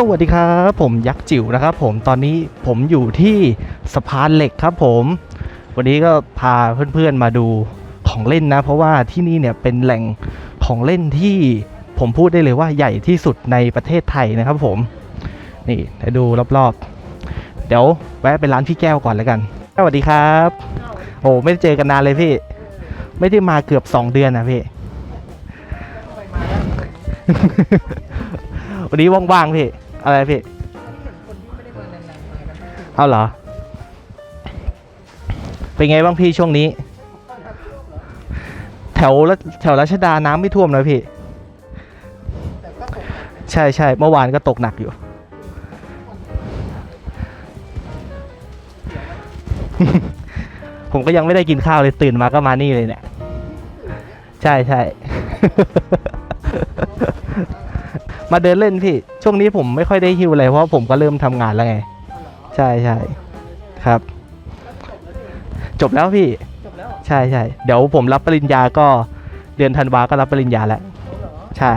สวัสดีครับ ผมยักษ์จิ๋วนะครับผมตอนนี้ผมอยู่ที่สะพานเหล็กครับผม วันนี้ก็พาเพื่อนๆมาดูของเล่นนะ เพราะว่าที่นี่เนี่ยเป็นแหล่งของเล่นที่ผมพูดได้เลยว่าใหญ่ที่สุดในประเทศไทยนะครับผม นี่ให้ดูรอบๆ เดี๋ยวแวะไปร้านพี่แก้วก่อนแล้วกัน สวัสดีครับ โอ้ไม่ได้เจอกันนานเลยพี่ ไม่ได้มาเกือบสองเดือนนะพี่วันนี้ว่างๆพี่ อะไรพี่เอาเหรอ เป็นไงบ้างพี่ช่วงนี้ แถวละแถวรัชดาน้ำไม่ท่วมนะพี่ ใช่ใช่เมื่อวานก็ตกหนักอยู่ ผมก็ยังไม่ได้กินข้าวเลยตื่นมาก็มานี่เลยเนี่ย ใช่ใช่ มาเดินเล่นพี่ ช่วงนี้ผมไม่ค่อยได้ฮิวอะไรเพราะผมก็เริ่มทำงานแล้วไง ใช่ใช่ครับ จบแล้วพี่จบแล้วใช่ใช่เดี๋ยวผมรับปริญญาก็เดือนธันวาก็รับปริญญาแล้วใช่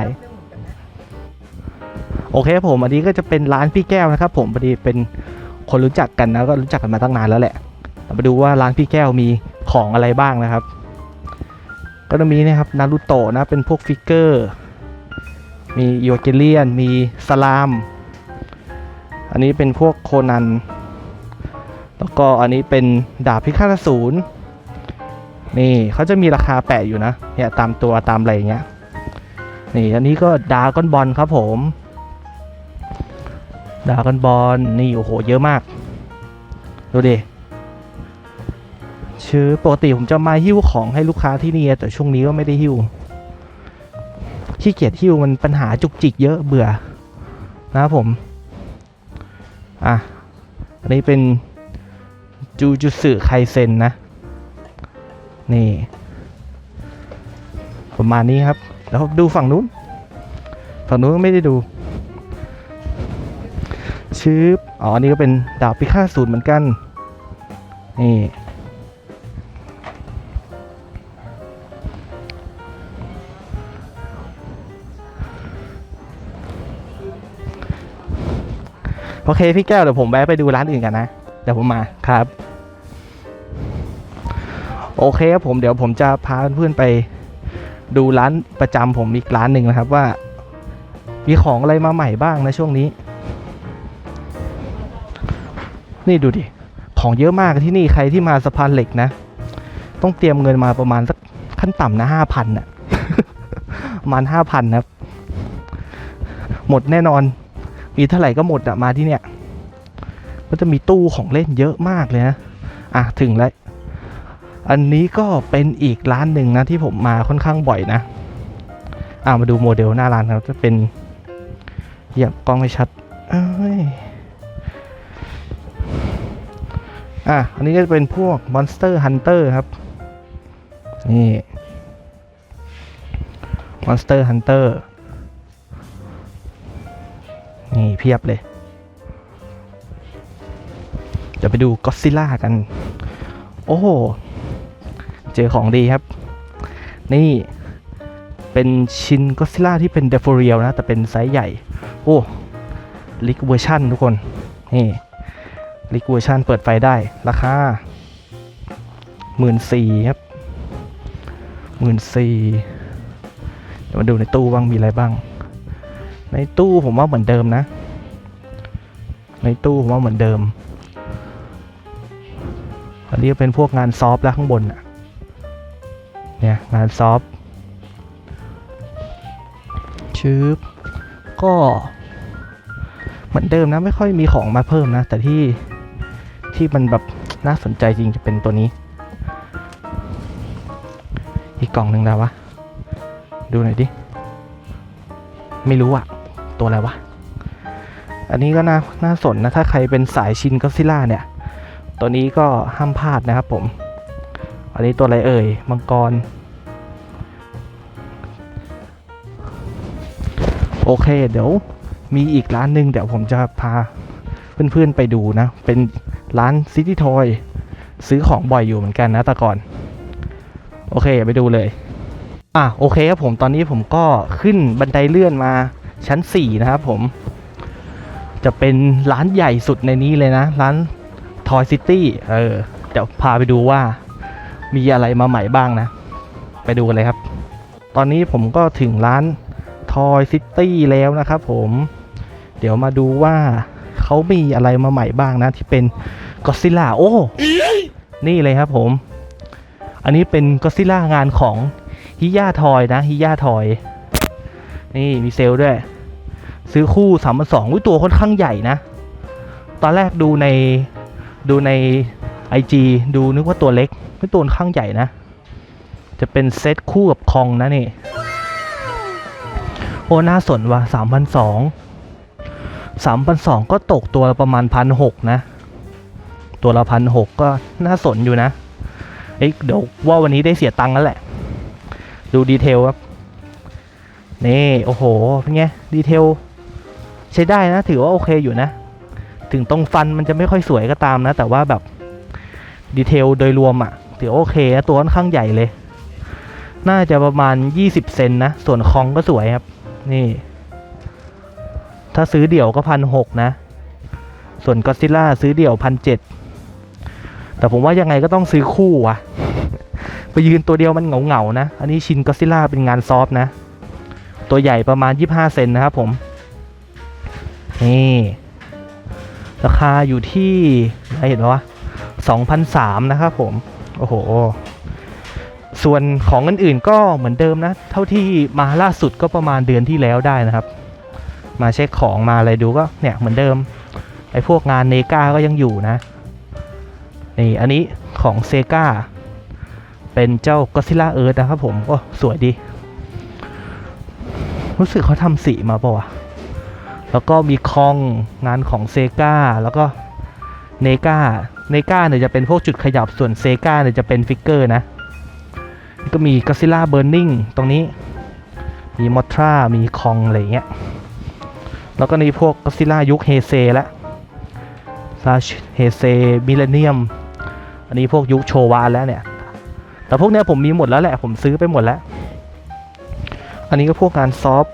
โอเคผมอันนี้ก็จะเป็นร้านพี่แก้วนะครับ ผมพอดีเป็นคนรู้จักกันนะก็รู้จักกันมาตั้งนานแล้วแหละเรามาดูว่าร้านพี่แก้วมีของอะไรบ้างนะครับ ก็จะมีนะครับนารูโตะนะเป็นพวกฟิกเกอร์ มีโยเกเลียน มีสลาม อันนี้เป็นพวกโคนัน แล้วก็อันนี้เป็นดาบพิฆาตอสูรนี่เขาจะมีราคาแปะอยู่นะ เนี่ยตามตัวตามอะไรเงี้ย นี่อันนี้ก็ดาก้อนบอลครับผม ดาก้อนบอลนี่โอ้โหเยอะมาก ดูดิชื่อปกติผมจะมาหิ้วของให้ลูกค้าที่นี่แต่ช่วงนี้ก็ไม่ได้หิ้ว ขี้เกียจหิ้วมันปัญหาจุกจิกเยอะเบื่อนะครับผมอะอันนี้เป็นจูจูสึไคเซนนะ นี่ ประมาณนี้ครับ แล้วดูฝั่งนู้น ฝั่งนู้นไม่ได้ดูชืบอ๋ออันนี้ก็เป็นดาบพิฆาตศูนย์เหมือนกัน นี่ โอเคพี่แก้วเดี๋ยวผมแวะไปดูร้านอื่นกันนะ เดี๋ยวผมมาครับ โอเคครับผมเดี๋ยวผมจะพาเพื่อนๆไปดูร้านประจำผมอีกร้านหนึ่งนะครับว่า มีของอะไรมาใหม่บ้างนะช่วงนี้ นี่ดูดิ ของเยอะมากที่นี่ใครที่มาสะพานเหล็กนะ ต้องเตรียมเงินมาประมาณสักขั้นต่ำนะห้าพันน่ะประมาณห้าพันนะครับ หมดแน่นอน มีเท่าไหร่ก็หมดอะมาที่เนี่ยก็จะมีตู้ของเล่นเยอะมากเลยนะอะถึงแล้วอันนี้ก็เป็นอีกร้านหนึ่งนะที่ผมมาค่อนข้างบ่อยนะอะมาดูโมเดลหน้าร้านครับจะเป็นเหยียบกล้องไม่ชัดอ้ยอะอันนี้ก็จะเป็นพวก Monster Hunter ครับ นี่ Monster Hunter เพียบเลย เดี๋ยวไปดูก็ซิล่ากัน โอ้โห เจอของดีครับ นี่เป็นชินก็ซิล่าที่เป็นเดฟ o เรียลนะ แต่เป็นไซส์ใหญ่ โอ้ลิกเวอร์ชันทุกคน นี่ลิกเวอร์ชันเปิดไฟได้ ราคาหมื่นสี่ครับหมื่นสี่เดี๋ยวมาดูในตู้บ้างมีอะไรบ้าง ในตู้ผมว่าเหมือนเดิมนะ ในตู้ผมว่าเหมือนเดิม อันนี้เป็นพวกงานซอฟต์แล้วข้างบนอะเนี่ยงานซอฟต์ชืบก็เหมือนเดิมนะไม่ค่อยมีของมาเพิ่มนะ แต่ที่ที่มันแบบน่าสนใจจริงจะเป็นตัวนี้ อีกกล่องหนึ่งแล้ววะ ดูหน่อยดิ ไม่รู้อะตัวอะไรวะ อันนี้ก็น่าน่าสนนะ ถ้าใครเป็นสายชินก็ซิล่าเนี่ย ตัวนี้ก็ห้ามพลาดนะครับผม อันนี้ตัวอะไรเอ่ย มังกร โอเค เดี๋ยวมีอีกร้านหนึ่งเดี๋ยวผมจะพาเพื่อนๆไปดูนะ เป็นร้านซิตี้ทอยซื้อของบ่อยอยู่เหมือนกันนะแต่ก่อน โอเคไปดูเลย อะโอเคครับผมตอนนี้ผมก็ขึ้นบันไดเลื่อนมาชั้น 4 นะครับผม จะเป็นร้านใหญ่สุดในนี้เลยนะ ร้าน Toy City เออเดี๋ยวพาไปดูว่ามีอะไรมาใหม่บ้างนะ ไปดูกันเลยครับ ตอนนี้ผมก็ถึงร้าน Toy City แล้วนะครับผมเดี๋ยวมาดูว่าเขามีอะไรมาใหม่บ้างนะ ที่เป็นก็ซิล่าโอ้ นี่เลยครับผม อันนี้เป็นก็ซิล่างานของฮิยาทอยนะฮิยาทอย นี่มีเซลด้วย ซื้อคู่สามพันสองตัวค่อนข้างใหญ่นะ ตอนแรกดูในดูใน IG ดูนึกว่าตัวเล็กไม่ตัวค่อนข้างใหญ่นะ จะเป็นเซตคู่กับคองนะนี่ โอ้น่าสนว่ะสามพันสองสามพันสองก็ตกตัวละประมาณพันหกนะ ตัวละพันหกก็น่าสนอยู่นะเอ้ยเดี๋ยวว่าวันนี้ได้เสียตังค์แล้วแหละ ดูดีเทลครับ นี่ โอ้โห เป็นไง ดีเทล ช้ได้นะ ถือว่าโอเคอยู่นะ ถึงตรงฟันมันจะไม่ค่อยสวยก็ตามนะ แต่ว่าแบบดีเทลโดยรวมอะ่ะถือโอเคนะตัวค่อนข้างใหญ่เลย น่าจะประมาณ 20 เซนนะ ส่วนคองก็สวยครับ นี่ ถ้าซื้อเดี่ยวก็พันหกนะ ส่วนก็ซิล่าซื้อเดี่ยวพันเจ็ดแต่ผมว่ายังไงก็ต้องซื้อคู่วะไปยืนตัวเดียวมันเหงาๆนะ อันนี้ชินก็ซิล่าเป็นงานซอฟนะ ตัวใหญ่ประมาณ 25 เซนนะครับผม นี่ ราคาอยู่ที่ไหนเห็นปะวะ2,003นะครับผม โอ้โห ส่วนของอื่นๆก็เหมือนเดิมนะ เท่าที่มาล่าสุดก็ประมาณเดือนที่แล้วได้นะครับ มาเช็คของมาอะไรดูก็เนี่ยเหมือนเดิม ไอ้พวกงานเนกาก็ยังอยู่นะ นี่อันนี้ของเซกาเป็นเจ้าก็ซิล่าเอิร์ธนะครับผม โอ้ สวยดี รู้สึกเขาทำสีมาปะวะ แล้วก็มีคองงานของเซกาแล้วก็เนกาเนกาเนี่ยจะเป็นพวกจุดขยับส่วนเซกาเนี่ยจะเป็นฟิกเกอร์นะก็มีก็ซิล่าเบ r ร์นิงตรงนี้ มีมอทรามีคองอะไรเงี้ยแล้วก็ในพวกก็ซิล่ายุคเฮเซล้วซาเฮเซมิเลเนียม อันนี้พวกยุคโชวาแล้วเนี่ย แต่พวกเนี้ยผมมีหมดแล้วแหละ ผมซื้อไปหมดแล้ว อันนี้ก็พวกงานซอฟ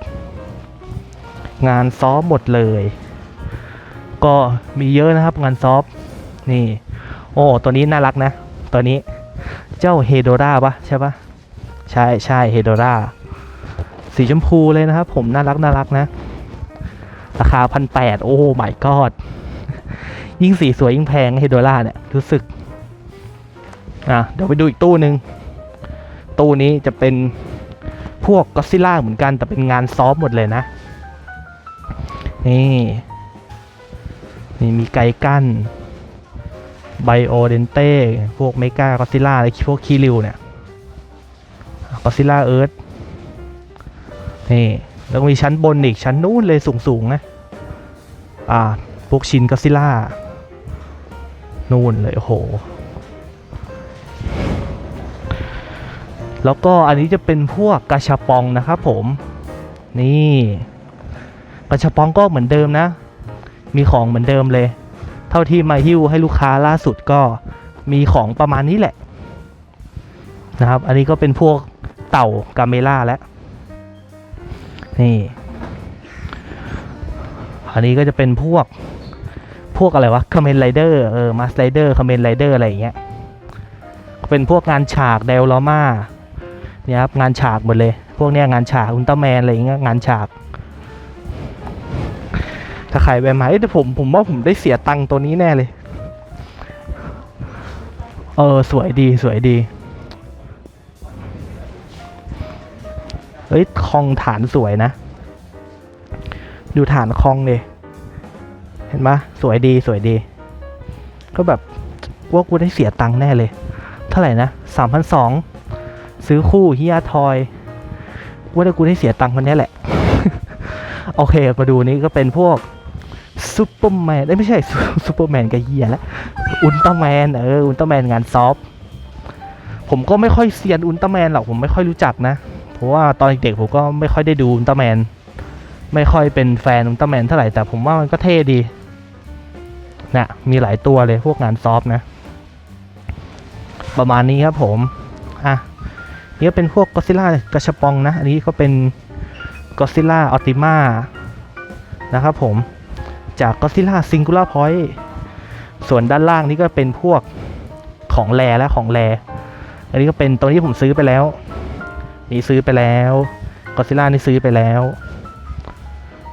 งานซอฟหมดเลย ก็มีเยอะนะครับงานซอฟนี่ โอ้ตัวนี้น่ารักนะ ตัวนี้เจ้าเฮโดราปะใช่ปะใช่ใช่เฮโดราสีชมพูเลยนะครับ ผมน่ารักน่ารักนะ ราคาพันแปดโอ้ my god ยิ่งสีสวยยิ่งแพงเฮโดราเนี่ยรู้สึกอะเดี๋ยวไปดูอีกตู้หนึ่งตู้นี้จะเป็นพวกก็ซิล่าเหมือนกันแต่เป็นงานซ้อฟต์หมดเลยนะ นี่นี่มีไกกั้นไบโอเดนเต้ พวกเมกาก็ซิล่าและพวกคีริวเนี่ยก็ซิล่าเอิร์ธนี่แล้วมีชั้นบนอีกชั้นนู้นเลยสูงๆนะอ่าพวกชินก็ซิล่านู่นเลยโอ้โห แล้วก็อันนี้จะเป็นพวกกระชาปองนะครับผม นี่ กระชาปองก็เหมือนเดิมนะ มีของเหมือนเดิมเลย เท่าที่มาหิ้วให้ลูกค้าล่าสุดก็มีของประมาณนี้แหละ นะครับ อันนี้ก็เป็นพวกเต่ากาเมล่าแล้วนี่ อันนี้ก็จะเป็นพวกพวกอะไรวะคาเมนไรเดอร์เออมาสไรเดอร์คาเมนไรเดอร์อะไรอย่างเงี้ยเป็นพวกงานฉากเดลลอมาเนี่ยครับงานฉากหมดเลย พวกเนี้ยงานฉากอุลตร้าแมนอะไรอย่างเงี้ยงานฉาก ถ้าขายแบบไหนแต่ผมผมว่าผมได้เสียตังค์ตัวนี้แน่เลย เออ สวยดีสวยดี เฮ้ยคลองฐานสวยนะ ดูฐานคลองเลยเห็นปะสวยดีสวยดี ก็แบบว่ากูได้เสียตังค์แน่เลย เท่าไหร่นะสามพันสองซื้อคู่ฮิยาทอยว่าได้กูได้เสียตังค์คนนี้แหละ โอเค มาดูนี้ก็เป็นพวก ซูเปอร์แมนไม่ใช่ซูเปอร์แมนกับเฮียแล้วอุลตร้าแมนเอออุลตร้าแมนงานซอฟผมก็ไม่ค่อยเซียนอุลตร้าแมนหรอกผมไม่ค่อยรู้จักนะ เพราะว่าตอนเด็กๆผมก็ไม่ค่อยได้ดูอุลตร้าแมนไม่ค่อยเป็นแฟนอุลตร้าแมนเท่าไหร่แต่ผมว่ามันก็เท่ดีนะ่ะมีหลายตัวเลยพวกงานซอฟนะ ประมาณนี้ครับผมอะนี่ก็เป็นพวกก็ซิล่ากระชปองนะ อันนี้ก็เป็นก็ซิล่าออติมานะครับผม จาก Godzilla Singular Point ส่วนด้านล่างนี่ก็เป็นพวกของแรและของแรอันนี้ก็เป็นตัวนี้ผมซื้อไปแล้ว นี่ซื้อไปแล้วก็ซิล่านี่ซื้อไปแล้ว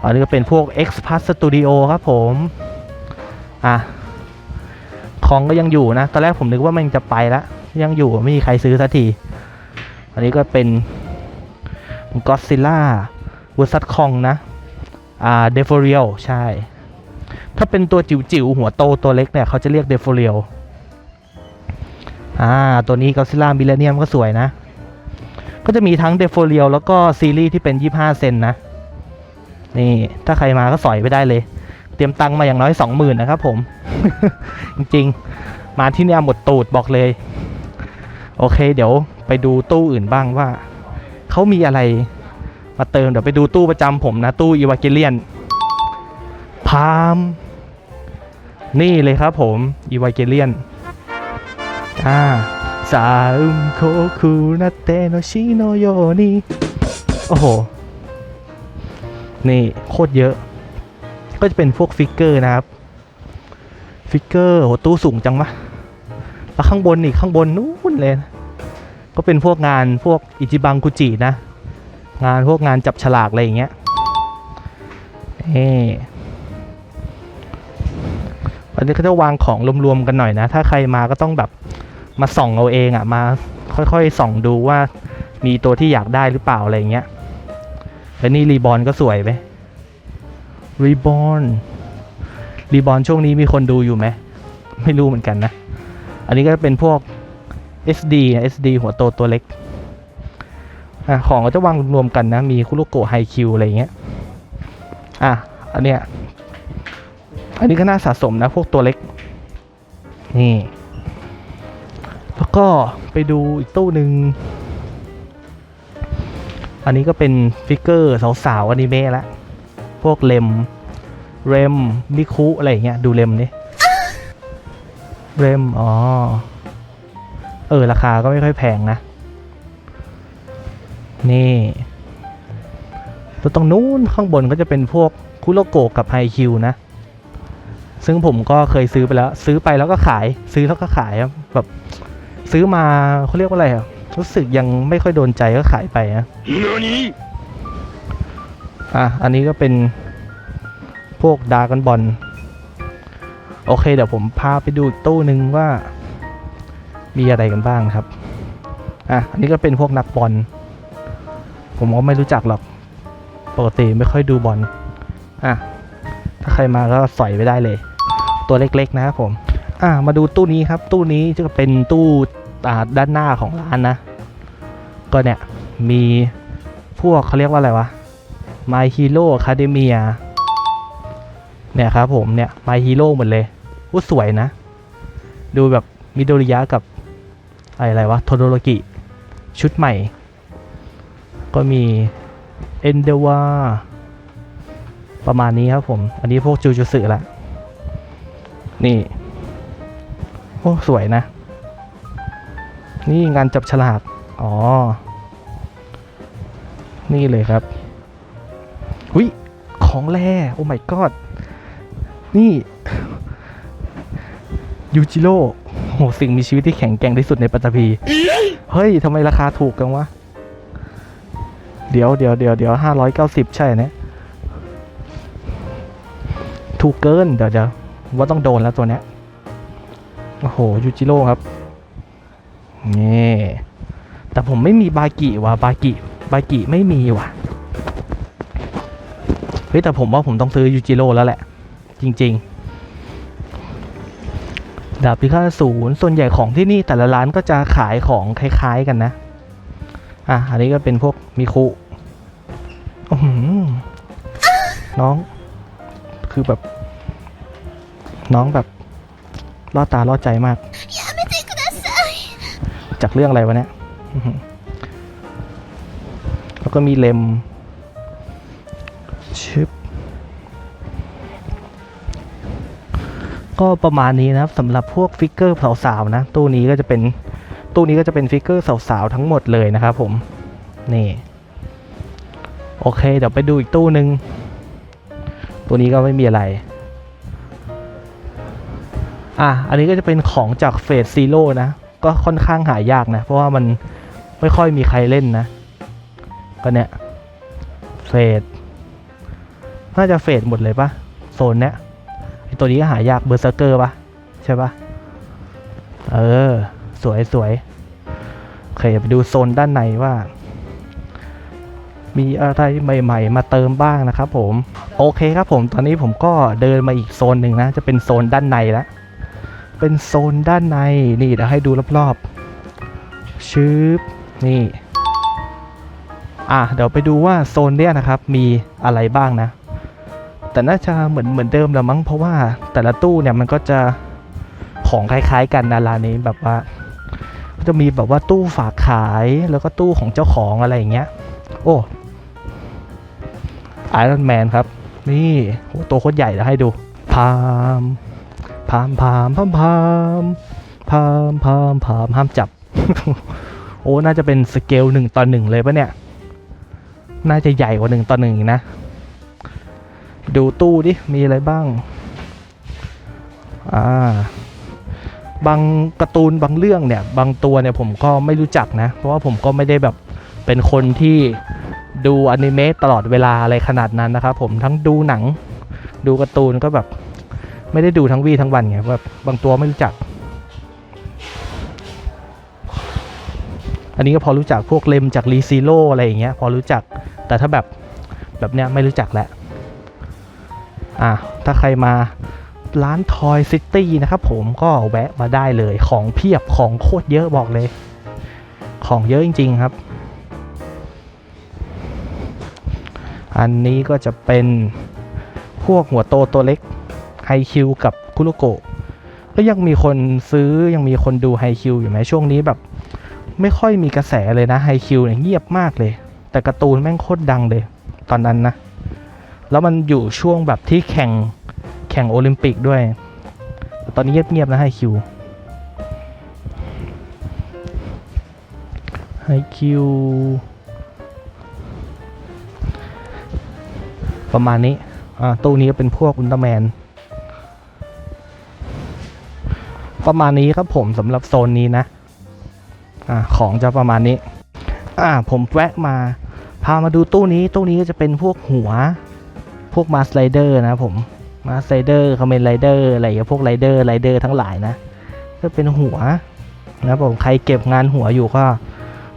อันนี้ก็เป็นพวก X p a s Studio ครับผม อะ ของก็ยังอยู่นะ ตอนแรกผมนึกว่ามันจะไปแล้ว ยังอยู่ไม่มีใครซื้อสักที อันนี้ก็เป็น Godzilla vs Kong นะ อ่า d e f o r i a l ใช่ ถ้าเป็นตัวจิ๋วๆ หัวโตตัวเล็กเนี่ย เขาจะเรียก d e f o r i a l อ่า ตัวนี้ Godzilla Millennium ก็สวยนะ ก็จะมีทั้ง d e f o r i a l แล้วก็ซีรีส์ที่เป็น 25 เซนนะ นี่ ถ้าใครมาก็สอยไปได้เลย เตรียมตังค์มาอย่างน้อย 20,000 นะครับผม จริงๆ มาที่นี่หมดตูดบอกเลย โอเค เดี๋ยวไปดูตู้อื่นบ้างว่า เขามีอะไรมาเติม เดี๋ยวไปดูตู้ประจำผมนะ ตู้อีวาเกเลียนพาม นี่เลยครับผมอีวาเกเลียนอ่าซาอุมโคคุนาเตโนชิโนโยนิโอ้โห นี่โคตรเยอะ ก็จะเป็นพวกฟิกเกอร์นะครับ ฟิกเกอร์โหตู้สูงจังวะแล้วข้างบนอีกข้างบนนู้นเลยนะก็เป็นพวกงานพวกอิจิบังคุจินะ งานพวกงานจับฉลากอะไรอย่างเงี้ยเอ่ อันนี้ก็จะวางของรวมๆกันหน่อยนะ ถ้าใครมาก็ต้องแบบมาส่องเอาเองอะ่ะมาค่อยๆส่องดูว่ามีตัวที่อยากได้หรือเปล่าอะไรเงี้ยแล้วนี่รีบอลก็สวยไหมรีบอลรีบอลช่วงนี้มีคนดูอยู่ไหมไม่รู้เหมือนกันนะ อันนี้ก็เป็นพวก SD นะ SD หัวโตตัวเล็กอะของก็จะวางรวมกันนะ มีคุโรโกะไฮคิวอะไรเงี้ย อะ อันเนี้ย อันนี้ก็น่าสะสมนะพวกตัวเล็ก นี่ แล้วก็ไปดูอีกตู้หนึ่ง อันนี้ก็เป็นฟิกเกอร์สาวๆอนิเมะละ พวกเลม เรม มิคุ อะไรอย่างเงี้ย ดูเลมนี่เรม อ๋อ เออ ราคาก็ไม่ค่อยแพงนะ นี่ตัวตรงนู้นข้างบนก็จะเป็นพวกคุโรโกะกับไฮคิวนะ ซึ่งผมก็เคยซื้อไปแล้ว ซื้อไปแล้วก็ขาย ซื้อแล้วก็ขายอะแบบ ซื้อมาเขาเรียกว่าอะไรอะรู้สึกยังไม่ค่อยโดนใจก็ขายไปนะอะอันนี้ก็เป็นพวกดากันบอลโอเค เดี๋ยวผมพาไปดูอีกตู้หนึ่งว่า มีอะไรกันบ้างครับ อะ อันนี้ก็เป็นพวกนักบอล ผมก็ไม่รู้จักหรอก ปกติไม่ค่อยดูบอล อะ ถ้าใครมาก็สอยไปได้เลย ตัวเล็กๆนะครับผมอะมาดูตู้นี้ครับ ตู้นี้จะเป็นตู้ด้านหน้าของร้านนะ ก็เนี่ย มีพวกเขาเรียกว่าอะไรวะ My Hero Academia เนี่ยครับผมเนี่ย My Hero หมดเลยอู้สวยนะ ดูแบบมิโดริยะกับอะไรวะโทโดโรกิชุดใหม่ ก็มีเอนเดวาประมาณนี้ครับผม อันนี้พวกจูจูสึละ นี่ โอ้ สวยนะ นี่งานจับฉลาก อ๋อ นี่เลยครับหุยของแร่โอ้ my god นี่ยูจิโร่โหสิ่งมีชีวิตที่แข็งแกร่งที่สุดในปัตตภีเฮ้ยทำไมราคาถูกกันวะ เดี๋ยวเดี๋ยวเดี๋ยวเดี๋ยวห้าร้อยเก้าสิบใช่เนี่ยถูกเกิน เดี๋ยวเดี๋ยว ว่าต้องโดนแล้วตัวเนี้ย โอ้โห ยูจิโร่ครับ นี่ แต่ผมไม่มีบากิว่ะ บากิ บากิไม่มีว่ะ เฮ้ย แต่ผมว่าผมต้องซื้อยูจิโร่แล้วแหละ จริง ๆ ดาบพิฆาตศูนย์ส่วนใหญ่ของที่นี่แต่ละร้านก็จะขายของคล้าย ๆ กันนะ อะ อันนี้ก็เป็นพวกมิคุอื้อหือน้อง คือแบบ น้องแบบล่อตาล่อใจมาก จากเรื่องอะไรวะเนี่ยแล้วก็มีเลมชึบก็ประมาณนี้นะครับสำหรับพวกฟิกเกอร์สาวๆนะ ตู้นี้ก็จะเป็นตู้นี้ก็จะเป็นฟิกเกอร์สาวๆทั้งหมดเลยนะครับผม นี่ โอเค เดี๋ยวไปดูอีกตู้หนึ่งตัวนี้ก็ไม่มีอะไร อะอันนี้ก็จะเป็นของจากเฟสซีโร่นะ ก็ค่อนข้างหายากนะ เพราะว่ามันไม่ค่อยมีใครเล่นนะ ก็เนี่ยเฟสน่าจะเฟสหมดเลยปะโซนเนี้ยตัวนี้ก็หายากเบอร์เซอร์เกอร์ปะใช่ปะเออ สวยสวยโอเคไปดูโซนด้านในว่า มีอะไรใหม่ ๆ มาเติมบ้างนะครับผม โอเคครับผมตอนนี้ผมก็เดินมาอีกโซนหนึ่งนะ จะเป็นโซนด้านในแล้ว เป็นโซนด้านในนี่เดี๋ยวให้ดูรอบๆชืบนี่ อะเดี๋ยวไปดูว่าโซนเนี้ยนะครับมีอะไรบ้างนะ แต่น่าจะเหมือนเหมือนเดิมแหละมั้งเพราะว่าแต่ละตู้เนี่ยมันก็จะของคล้ายๆกันนะร้านนี้แบบว่าก็จะมีแบบว่าตู้ฝากขายแล้วก็ตู้ของเจ้าของอะไรอย่างเงี้ย โอ้ไอรอนแมนครับ นี่โตัวโคตรใหญ่แล้วให้ดูพาม พามพามพามพามพามพามพามห้ามจับ โอ้ น่าจะเป็นสเกลหนึ่งต่อหนึ่งเลยปะเนี่ย น่าจะใหญ่กว่าหนึ่งต่อหนึ่งนะ ดูตู้ดิ มีอะไรบ้าง อ่า บางการ์ตูนบางเรื่องเนี่ย บางตัวเนี่ยผมก็ไม่รู้จักนะ เพราะว่าผมก็ไม่ได้แบบเป็นคนที่ดูอนิเมะตลอดเวลาอะไรขนาดนั้นนะครับผมทั้งดูหนังดูการ์ตูนก็แบบ ไม่ได้ดูทั้งวีทั้งวันไงแบบบางตัวไม่รู้จัก อันนี้ก็พอรู้จักพวกเลมจากรีซีโร่อะไรอย่างเงี้ยพอรู้จัก แต่ถ้าแบบแบบเนี้ยไม่รู้จักแหละอะถ้าใครมาร้าน Toy City นะครับผมก็แวะมาได้เลยของเพียบของโคตรเยอะบอกเลย ของเยอะจริง ๆครับ อันนี้ก็จะเป็นพวกหัวโตตัวเล็ก คิวกับคุโรโกะก็ยังมีคนซื้อยังมีคนดูไฮคิวอยู่ไหมช่วงนี้แบบ ไม่ค่อยมีกระแสเลยนะไฮคิวเนี่ยเงียบมากเลย แต่การ์ตูนแม่งโคตรดังเลย ตอนนั้นนะ แล้วมันอยู่ช่วงแบบที่แข่งแข่งโอลิมปิกด้วย ตอนนี้เงียบๆนะไฮคิวไฮคิวประมาณนี้อ่าตู้นี้ก็เป็นพวกอุลตร้าแมน ประมาณนี้ครับผมสำหรับโซนนี้นะอ่าของจะประมาณนี้อ่าผมแวะมา พามาดูตู้นี้ตู้นี้ก็จะเป็นพวกหัว พวกมาสไลเดอร์นะผมมาสไลเดอร์คอมเมนไรเดอร์อะไรพวกไรเดอร์ไรเดอร์ทั้งหลายนะ ก็เป็นหัวนะผมใครเก็บงานหัวอยู่ก็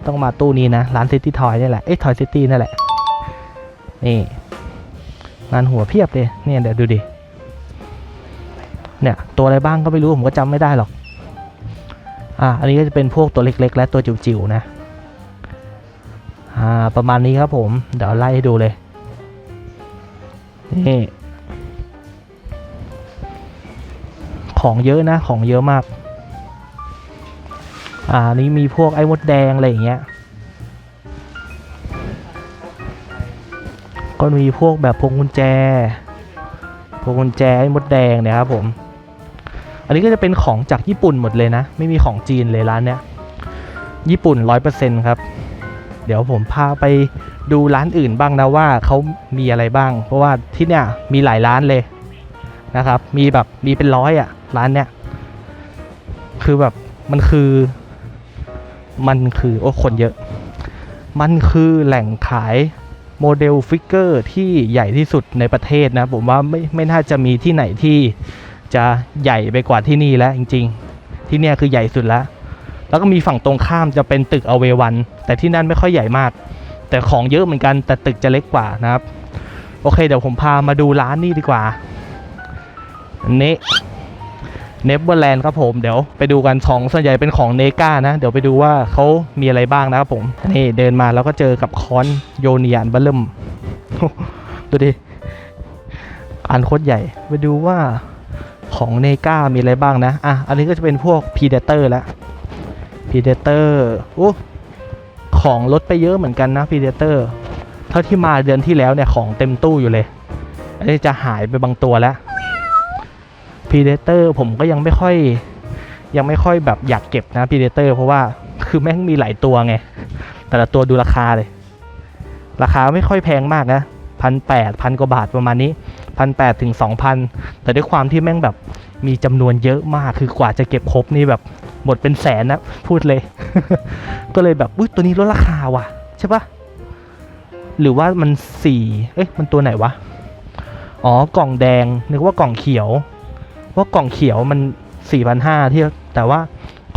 ต้องมาตู้นี้นะ ร้านซิตี้ทอยนี่แหละ เอ้ยทอยซิตี้นั่นแหละ นี่ งานหัวเพียบเลยเนี่ยเดี๋ยวดูดิ เนี่ยตัวอะไรบ้างก็ไม่รู้ผมก็จำไม่ได้หรอก อ่าอันนี้ก็จะเป็นพวกตัวเล็กๆ และตัวจิ๋วๆนะ อ่าประมาณนี้ครับผม เดี๋ยวไล่ให้ดูเลย นี่ ของเยอะนะของเยอะมาก อ่านี่มีพวกไอ้มดแดงอะไรอย่างเงี้ย ก็มีพวกแบบพวงกุญแจพวงกุญแจไอ้มดแดงเนี่ยครับผม อันนี้ก็จะเป็นของจากญี่ปุ่นหมดเลยนะ ไม่มีของจีนเลยร้านเนี้ยญี่ปุ่นร้อยเปอร์เซ็นต์ครับ เดี๋ยวผมพาไปดูร้านอื่นบ้างนะว่าเขามีอะไรบ้าง เพราะว่าที่เนี่ยมีหลายร้านเลยนะครับ มีแบบมีเป็นร้อยอะร้านเนี้ยคือแบบมันคือมันคือโอ้คนเยอะ มันคือแหล่งขายโมเดลฟิกเกอร์ที่ใหญ่ที่สุดในประเทศนะ ผมว่าไม่ไม่น่าจะมีที่ไหนที่ จะใหญ่ไปกว่าที่นี่แล้วจริง ๆ ที่เนี่ยคือใหญ่สุดแล้ว แล้วก็มีฝั่งตรงข้ามจะเป็นตึกอเววัน แต่ที่นั่นไม่ค่อยใหญ่มาก แต่ของเยอะเหมือนกันแต่ตึกจะเล็กกว่านะครับ โอเค เดี๋ยวผมพามาดูร้านนี้ดีกว่าอันนี้เนเ e อร์แลนด์ครับผมเดี๋ยวไปดูกันของส่วนใหญ่เป็นของเนกานะ เดี๋ยวไปดูว่าเขามีอะไรบ้างนะครับผม นี่เดินมาแล้วก็เจอกับคอนโยเนียนบัลเริ่มดูดิอันโคตรใหญ่ ไปดูว่า ของเนกามีอะไรบ้างนะ อะ อันนี้ก็จะเป็นพวกพีเดเตอร์แล้วพีเดเตอร์โอ้ของลดไปเยอะเหมือนกันนะพีเดเตอร์เท่าที่มาเดือนที่แล้วเนี่ยของเต็มตู้อยู่เลย อันนี้จะหายไปบางตัวแล้วพีเดเตอร์ผมก็ยังไม่ค่อยยังไม่ค่อยแบบอยากเก็บนะพีเดเตอร์เพราะว่าคือแม่งมีหลายตัวไง แต่ละตัวดูราคาเลย ราคาไม่ค่อยแพงมากนะ พันแปดพันกว่าบาทประมาณนี้พันแปดถึงสองพันแต่ด้วยความที่แม่งแบบมีจำนวนเยอะมากคือกว่าจะเก็บครบนี่แบบหมดเป็นแสนนะพูดเลย ก็เลยแบบอุ้ยตัวนี้ลดราคาว่ะใช่ปะหรือว่ามันสี่เอ๊ะมันตัวไหนวะอ๋อกล่องแดงนึกว่ากล่องเขียวว่ากล่องเขียวมันสี่พันห้าที่แต่ว่า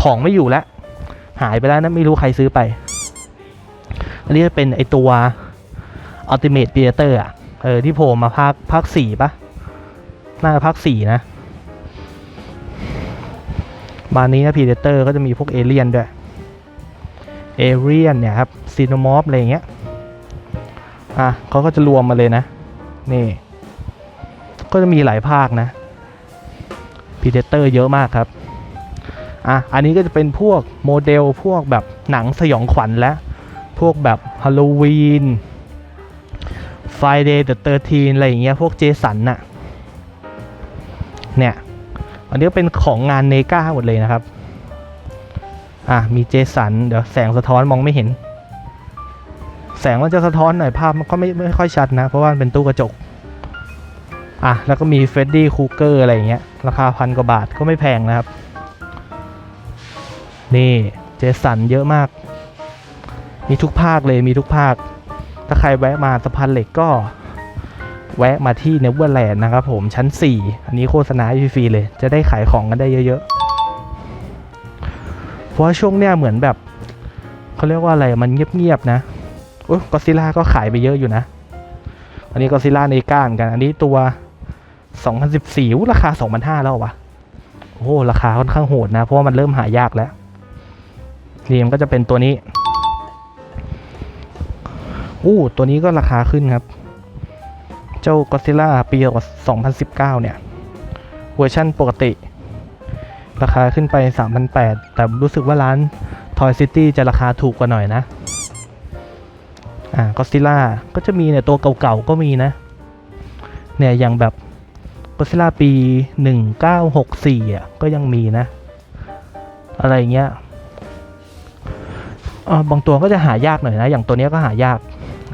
ของไม่อยู่แล้วหายไปแล้วนะไม่รู้ใครซื้อไป อันนี้จะเป็นไอตัว Ultimate Predator อะเออที่โผล่มาภาคภาคสี่ปะน่าจะภาคสี่นะมานี้นะ Predator ก็จะมีพวกเอเลียนด้วยเอเลียนเนี่ยครับซีโนมอฟอะไรเงี้ยอะเขาก็จะรวมมาเลยนะ นี่ ก็จะมีหลายภาคนะ Predator เยอะมากครับอะอันนี้ก็จะเป็นพวกโมเดลพวกแบบหนังสยองขวัญและ พวกแบบฮาโลวีน Friday the 13อะไรอย่างเงี้ยพวกเจสันน่ะเนี่ยอันนี้เป็นของงานเนกาหมดเลยนะครับ อะ มีเจสัน เดี๋ยวแสงสะท้อนมองไม่เห็น แสงมันจะสะท้อนหน่อยภาพมันก็ไม่ไม่ค่อยชัดนะ เพราะว่ามันเป็นตู้กระจก อะ แล้วก็มีเฟรดดี้คูเกอร์อะไรอย่างเงี้ย ราคาพันกว่าบาทก็ไม่แพงนะครับ นี่เจสันเยอะมาก มีทุกภาคเลยมีทุกภาค ถ้าใครแวะมาสะพานเหล็กก็แวะมาที่เนเวอร์แลนด์นะครับผมชั้น 4 อันนี้โฆษณาฟรีเลย จะได้ขายของกันได้เยอะๆ เพราะว่าช่วงเนี้ยเหมือนแบบเขาเรียกว่าอะไรมันเงียบๆนะโอ้ยก็ซิล่าก็ขายไปเยอะอยู่นะ อันนี้ก็ซิล่าเนก้านกัน อันนี้ตัว 2014ูราคา 2,500 แล้ววะโอ้ราคาค่อนข้างโหดนะ เพราะว่ามันเริ่มหายากแล้วเรียมก็จะเป็นตัวนี้ อู้ตัวนี้ก็ราคาขึ้นครับ เจ้า Godzilla ปี2019 เนี่ย เวอร์ชั่นปกติ ราคาขึ้นไป 3,800 แต่รู้สึกว่าร้าน Toy City จะราคาถูกกว่าหน่อยนะ อ่า Godzilla ก็จะมีเนี่ยตัวเก่าๆก็มีนะ เนี่ยอย่างแบบ Godzilla ปี 1964 อะ ก็ยังมีนะ อะไรเงี้ยอ่าบางตัวก็จะหายากหน่อยนะ อย่างตัวนี้ก็หายาก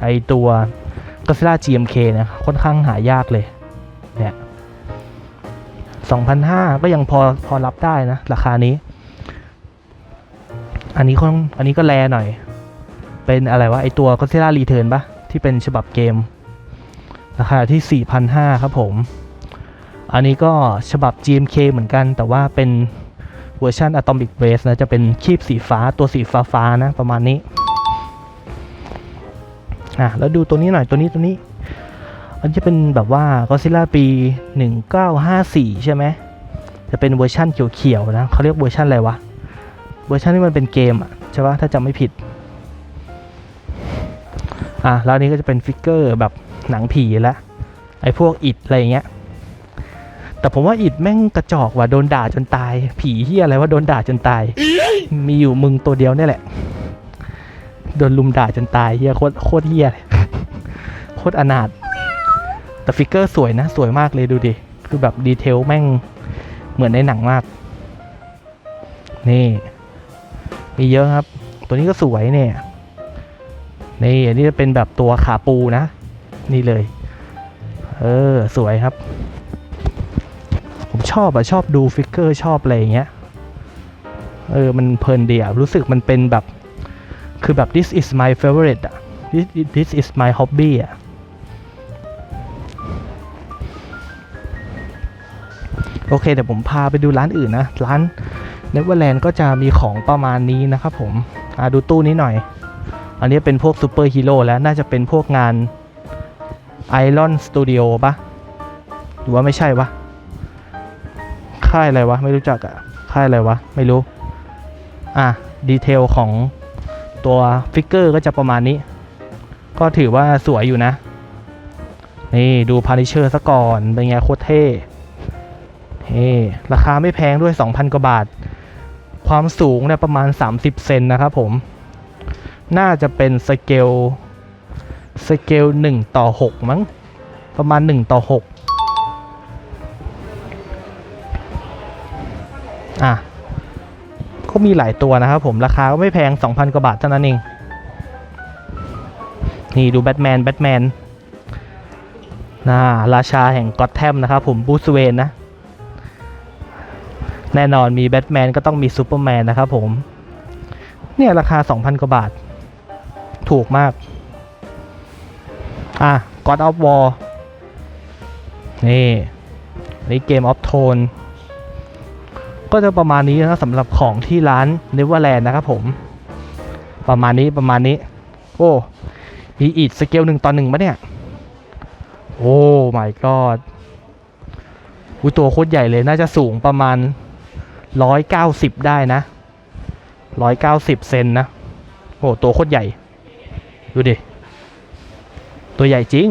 ไอตัว Godzilla GMK นะค่อนข้างหายากเลย เนี่ย2,500ก็ยังพอพอรับได้นะ ราคานี้ อันนี้ค่อนอันนี้ก็แลหน่อย เป็นอะไรวะ ไอตัว Godzilla Return ปะที่เป็นฉบับเกม ราคาที่4,500ครับผม อันนี้ก็ฉบับ GMK เหมือนกัน แต่ว่าเป็นเวอร์ชัน Atomic Race นะ จะเป็นคีบสีฟ้าตัวสีฟ้าฟ้านะ ประมาณนี้ อะแล้วดูตัวนี้หน่อยตัวนี้ตัวนี้อันจะเป็นแบบว่า Godzilla ปี 1954 ใช่ไหมจะเป็นเวอร์ชั่นเขียวๆนะเขาเรียกเวอร์ชันอะไรวะเวอร์ชันที่มันเป็นเกมอะใช่ปะถ้าจำไม่ผิดอะแล้วอันนี้ก็จะเป็นฟิกเกอร์แบบหนังผีแล้วไอ้พวกอิดอะไรอย่างเงี้ยแต่ผมว่าอิดแม่งกระจอกว่ะโดนด่าจนตาย ผีเฮียอะไรว่าโดนด่าจนตาย มีอยู่มึงตัวเดียวเนี่ยแหละ โดนลุมด่าจนตายเฮียโคตรโคตรเฮียเลยโคตรอนาถแต่ฟิกเกอร์สวยนะ สวยมากเลยดูดิ คือแบบดีเทลแม่งเหมือนในหนังมาก นี่ มีเยอะครับ ตัวนี้ก็สวยเนี่ย นี่อันนี้จะเป็นแบบตัวขาปูนะ นี่เลย เออ สวยครับ ผมชอบอะชอบดูฟิกเกอร์ชอบอะไรอย่างเงี้ย เออ มันเพลินเดีอะรู้สึกมันเป็นแบบ คือแบบ this is my favorite อะ this this is my hobby อะโอเค เดี๋ยวผมพาไปดูร้านอื่นนะ ร้านเนเวอร์แลนด์ก็จะมีของประมาณนี้นะครับผมอ่าดูตู้นี้หน่อย อันนี้เป็นพวกซูเปอร์ฮีโร่แล้วน่าจะเป็นพวกงาน Iron Studio ปะหรือว่าไม่ใช่วะ ค่ายอะไรวะ ไม่รู้จักอะค่ายอะไรวะ ไม่รู้ อะ ดีเทลของ ตัวฟิกเกอร์ก็จะประมาณนี้ ก็ถือว่าสวยอยู่นะ นี่ดูพาริเชอร์ซะก่อน เป็นไงโคตรเท่เฮ้ราคาไม่แพงด้วย 2,000 กว่าบาท ความสูงเนี่ยประมาณ 30 เซนนะครับผม น่าจะเป็นสเกลสเกล1 ต่อ 6 มั้ง ประมาณ 1 ต่อ 6 อะ ก็มีหลายตัวนะครับผมราคาก็ไม่แพง 2,000 กว่าบาทเท่านั้นเอง นี่ดูแบทแมนแบทแมนน่าราชาแห่งก็อตแทมนะครับผมบูสเวนนะ แน่นอนมีแบทแมนก็ต้องมีซูเปอร์แมนนะครับผม เนี่ยราคา 2,000 กว่าบาท ถูกมาก อะ God of War นี่นี่เกม of Tone ก็จะประมาณนี้นะสำหรับของที่ร้าน Neverland นะครับผม ประมาณนี้ประมาณนี้ โอ้มีอีดสเกลหนึ่งต่อหนึ่งปะเนี่ย โอ้ my god อุ้ยตัวโคตรใหญ่เลยน่าจะสูงประมาณ190ได้นะ190เซนนะ โอ้ตัวโคตรใหญ่ ดูดิ ตัวใหญ่จริง